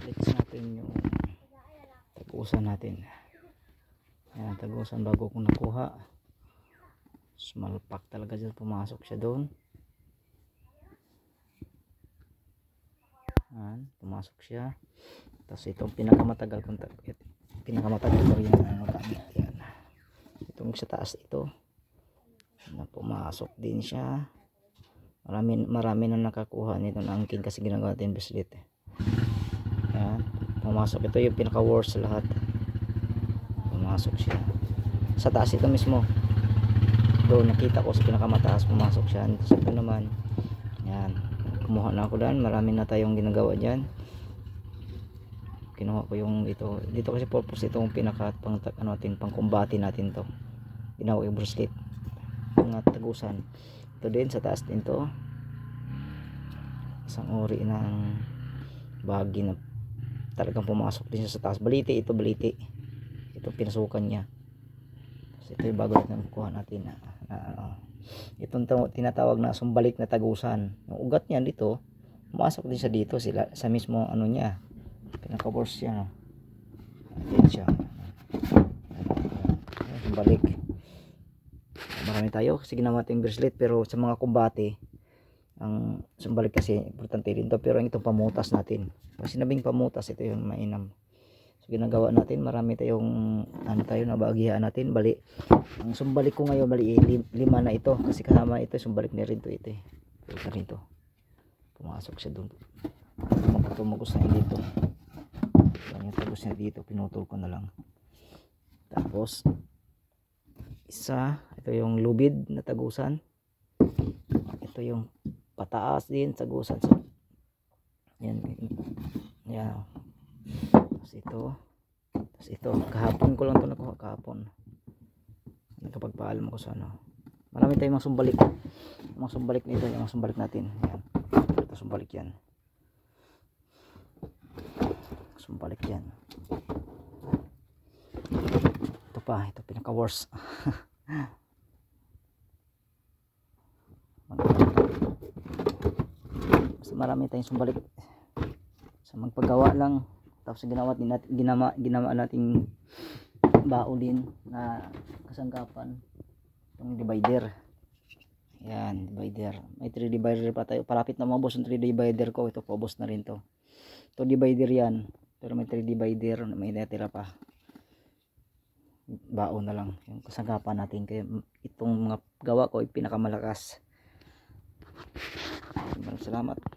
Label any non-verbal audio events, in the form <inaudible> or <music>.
flex natin yung tagusan natin. Yan tagusan bago ko nakuha. Sumalpak talaga dyan pumasok siya doon. Yan pumasok siya. Tapos itong pinakamatagal kong pinakamatagal ko rin ang gamit. Yan itong sa taas ito. Na pumasok din siya. Marami, marami na nakakuha nito ng angkin kasi ginagawa natin bracelet. eh. Yan pumasok. Ito yung pinaka worst sa lahat. Pumasok siya. Sa taas ito mismo. Doon nakita ko sa pinakamataas pumasok siya. Sa ito naman. Yan. Kumuha na ako dyan. Marami na tayong ginagawa dyan. Kinuha ko yung ito. Dito kasi purpose itong pinaka pang ano natin pang kumbati natin to. Ginawa yung bracelet. Mga tagusan. Ito din sa taas din to. Isang uri ng bagi na talagang pumasok din siya sa taas. Baliti ito baliti. Ito pinasukan niya. Tapos ito yung bago natin kuha natin na, na ano. Itong taw- tinatawag na sumbalik na tagusan. Yung ugat niya dito pumasok din siya dito sila sa mismo ano niya. Pinaka-worst siya no? Ayan siya. Sumbalik. Marami tayo. Kasi ginawa natin bracelet pero sa mga kumbate ang sumbalik kasi importante rin to. Pero ang itong pamutas natin. Pag sinabing pamutas ito yung mainam. So ginagawa natin marami tayong ano tayo na bahagihan natin. Bali ang sumbalik ko ngayon bali lim- lima na ito. Kasi kasama ito sumbalik na rin to ito eh. Ito rin to. Pumasok siya doon tumugos na dito yan yung tagos niya dito pinutol ko na lang. Tapos isa ito yung lubid na tagusan. Ito yung pataas din tagusan so, yan. Yan tapos ito. Tapos ito. Kahapon ko lang to nakuha. Kahapon. Nagkapagpaalam ako sa ano. Marami tayong mga sumbalik. Mga sumbalik nito. Yung mga sumbalik natin. Yan. Ito sumbalik yan. Sumbalik yan. Ito pa. Ito pinaka worst <laughs> marami tayong sumbalik sa magpagawa lang. Tapos ginawa din natin ginawa nating bao din na kasangkapan. Itong divider. Yan divider. May 3 divider pa tayo. Palapit na maubos yung 3 divider ko. Ito paubos na rin to. Ito divider yan. Pero may 3 divider may natira pa. Bao na lang. Yung kasangkapan natin. Kaya itong mga gawa ko ay pinakamalakas. Maraming salamat